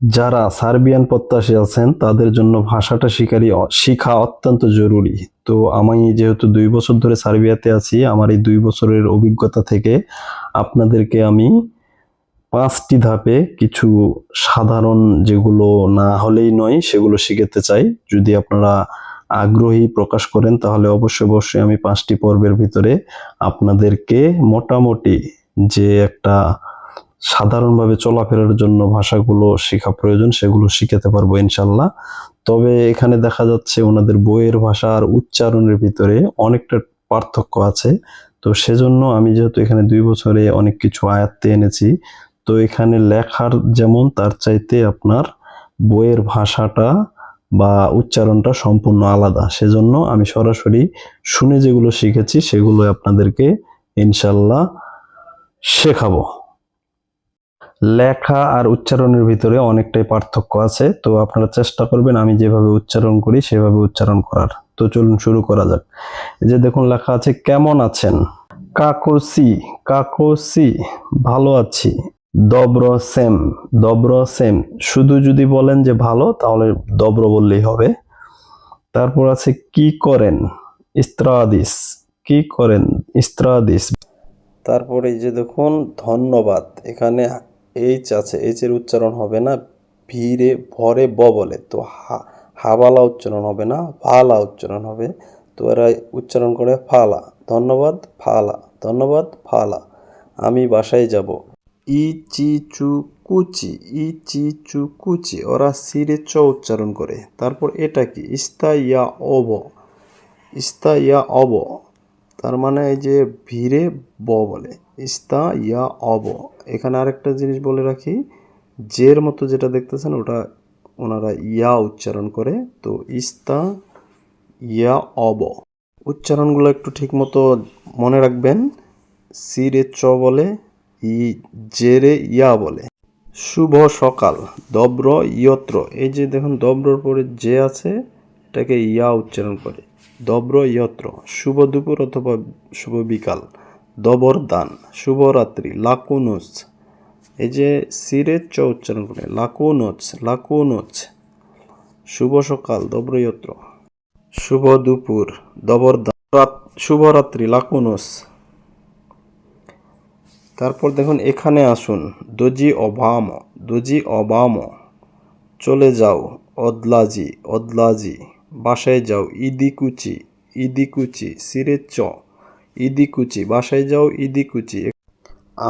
যারা সার্বিয়ান প্রত্যাশী আছেন, তাদের জন্য ভাষাটা শিকারই শিখা অত্যন্ত জরুরি। তো আমি যেহেতু দুই বছর ধরে সার্বিয়াতে আছি, আমার এই দুই বছরের অভিজ্ঞতা থেকে আপনাদেরকে আমি পাঁচটি ধাপে কিছু সাধারণ যেগুলো না হলেই নয়, সেগুলো শিখাতে চাই। যদি আপনারা আগ্রহী প্রকাশ করেন, তাহলে অবশ্যই অবশ্যই আমি পাঁচটি পর্বের ভিতরে আপনাদেরকে মোটামুটি যে একটা সাধারণভাবে চলাফেরার জন্য ভাষাগুলো শেখা প্রয়োজন, সেগুলো শিখাতে পারব ইনশাল্লাহ তবে এখানে দেখা যাচ্ছে ওনাদের বইয়ের ভাষা আর উচ্চারণের ভিতরে অনেকটা পার্থক্য আছে। তো সেজন্য আমি যেহেতু এখানে দুই বছরে অনেক কিছু আয়াত্তে এনেছি, তো এখানে লেখার যেমন তার চাইতে আপনার বইয়ের ভাষাটা বা উচ্চারণটা সম্পূর্ণ আলাদা। সেজন্য আমি সরাসরি শুনে যেগুলো শিখেছি, সেগুলো আপনাদেরকে ইনশাল্লাহ শেখাবো। লেখা আর উচ্চারণের ভিতরে অনেকটাই পার্থক্য আছে। তো আপনারা চেষ্টা করবেন আমি যেভাবে উচ্চারণ করি সেভাবে উচ্চারণ করার। তো চলুন শুরু করা যাক। যে দেখুন, লেখা আছে, কেমন আছেন? কাকোসি কাকোসি ভালো আছি। দব্র সেম দব্র সেম। শুধু যদি বলেন যে ভালো, তাহলে দব্র বললেই হবে। তারপর আছে, কি করেন? ইস্ত্রাদিস। কি করেন? ইস্ত্রাদিস। তারপরে যে দেখুন, ধন্যবাদ। এখানে এইচ আছে এইচ এর উচ্চারণ হবে না ভিড়ে ভরে ব বলে, তো হা হাবালা উচ্চারণ হবে না ফালা উচ্চারণ হবে, তো এরা উচ্চারণ করে ফালা, ধন্যবাদ ফালা ধন্যবাদ, ফালা, আমি বাসায় যাব। ই চি চু কুচি ই চি চু কুচি ওরা সিরে চ উচ্চারণ করে, তারপর এটা কি? ইস্তা ইয়া অব ইস্তা ইয়া অব, তার মানে এই যে ভিড়ে ব বলে। ইস্তা, ইয়া, অব। এখানে আরেকটা জিনিস বলে রাখি, জের মতো যেটা দেখতেছেন ওটা ওনারা ইয়া উচ্চারণ করে, তো ইস্তা, ইয়া, অব। উচ্চারণগুলো একটু ঠিক মতো মনে রাখবেন, সিরে চ বলে, ই জেরে ইয়া বলে। শুভ সকাল, দব্র, ইয়ত্র। এই যে দেখুন, দব্রর পরে যে আছে, এটাকে ইয়া উচ্চারণ করে। দব্র, ইয়ত্র। শুভ দুপুর অথবা শুভ বিকাল। দবর দান শুভরাত্রি লাকুনুস এই যে সিরে চ উচ্চারণ করে লাকুনোচ লাকুনোচ শুভ সকাল দব্র শুভ দুপুর দবর দান রাত- শুভরাত্রি লাকুনোস তারপর দেখুন, এখানে আসুন। দজি অবাম দজি অবাম। চলে যাও, অদলাজি অদলাজি। বাসায় যাও, ইদিকুচি ইদিকুচি, সিরে চ। ইদিকুচি, বাসায় যাও ইদিকুচি।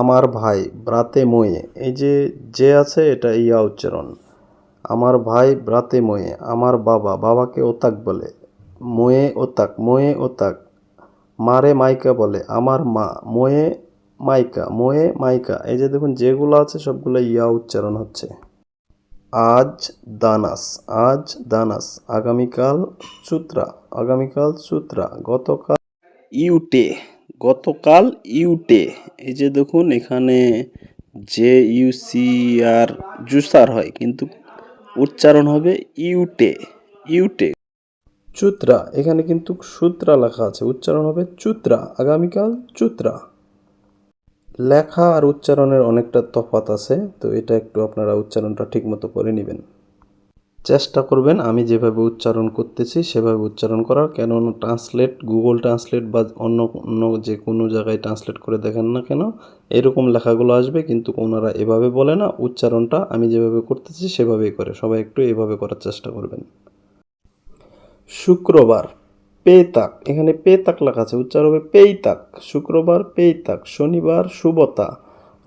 আমার ভাই, ব্রাতে ময়ে এই যে যে আছে, এটা ইয়া উচ্চারণ। আমার ভাই, ব্রাতে ময়ে আমার বাবা, বাবাকে ওতাক বলে। ময়ে ওতাক ময়ে ওতাক। মারে মাইকা বলে। আমার মা, ময়ে মাইকা ময়ে মাইকা। এই যে দেখুন, যেগুলো আছে, সবগুলো ইয়া উচ্চারণ হচ্ছে। আজ দানাস আজ দানাস। আগামীকাল সূত্রা আগামীকাল সূত্রা। গতকাল ইউটে, গতকাল ইউটে। এই যে দেখুন, এখানে যে ইউসি আর জুসার হয়, কিন্তু উচ্চারণ হবে ইউটে ইউটে। চুত্রা, এখানে কিন্তু সূত্রা লেখা আছে, উচ্চারণ হবে চুত্রা, আগামীকাল চুত্রা। লেখা আর উচ্চারণের অনেকটা তফাৎ আছে, তো এটা একটু আপনারা উচ্চারণটা ঠিকমতো করে নেবেন। চেষ্টা করবেন আমি যেভাবে উচ্চারণ করতেছি সেভাবে উচ্চারণ করার, কেননা ট্রান্সলেট গুগল ট্রান্সলেট বা অন্য অন্য যে কোনো জায়গায় ট্রান্সলেট করে দেখেন না কেন, এরকম লেখাগুলো আসবে, কিন্তু ওনারা এভাবে বলে না, উচ্চারণটা আমি যেভাবে করতেছি সেভাবেই করে। সবাই একটু এভাবে করার চেষ্টা করবেন। শুক্রবার পেতাক এখানে পেতাক লেখা আছে, উচ্চারণ হবে পেইতাক। শুক্রবার, পেইতাক, শনিবার, শুভতা,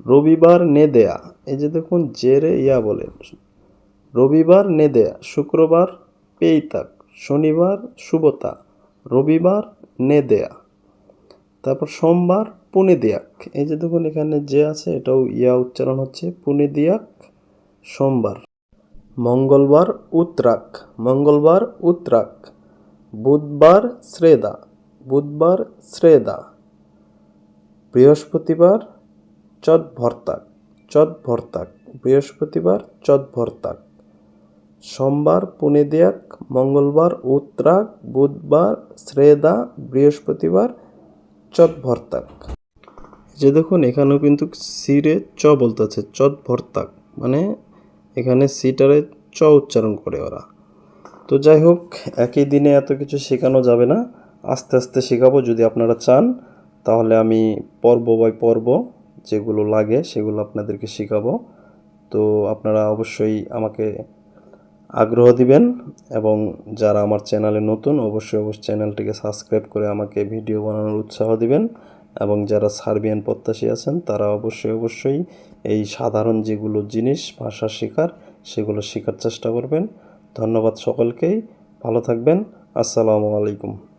রবিবার, নেদেয়া। এই যে দেখুন, জেরে ইয়া বলে রবিবার নেদেয়া শুক্রবার পেইতাক, শনিবার শুভতা রবিবার নেদেয়া তারপর সোমবার পুনে দিয়াক এই যে দেখুন এখানে যে আছে, এটাও ইয়া উচ্চারণ হচ্ছে পুনে দিয়াক সোমবার। মঙ্গলবার উত্তরাক মঙ্গলবার উত্তরাক বুধবার শ্রেদা বুধবার শ্রেদা। বৃহস্পতিবার চত ভর্তাক চত ভর্তাক বৃহস্পতিবার চত ভর্তাক সোমবার পুনেদিয়াক মঙ্গলবার উত্তরাক বুধবার শ্রেদা বৃহস্পতিবার, চত ভর্তাক। যে দেখুন, এখানেও কিন্তু সিরে চ বলতেছে, চত ভর্তাক। মানে এখানে সিটারে চ উচ্চারণ করে ওরা। তো যাই হোক, একই দিনে এত কিছু শেখানো যাবে না। আস্তে আস্তে শেখাবো, যদি আপনারা চান, তাহলে আমি পর্ব বাই পর্ব যেগুলো লাগে সেগুলো আপনাদেরকে শেখাবো। তো আপনারা অবশ্যই আমাকে আগ্রহ দিবেন এবং যারা আমার চ্যানেলে নতুন, অবশ্যই অবশ্যই চ্যানেলটিকে সাবস্ক্রাইব করে আমাকে ভিডিও বানানোর উৎসাহ দিবেন এবং যারা সার্বিয়ান প্রত্যাশী আছেন, তারা অবশ্যই অবশ্যই এই সাধারণ যেগুলো জিনিস, ভাষা শেখার সেগুলো শেখার চেষ্টা করবেন। ধন্যবাদ সকলকেই। ভালো থাকবেন। আসসালামু আলাইকুম।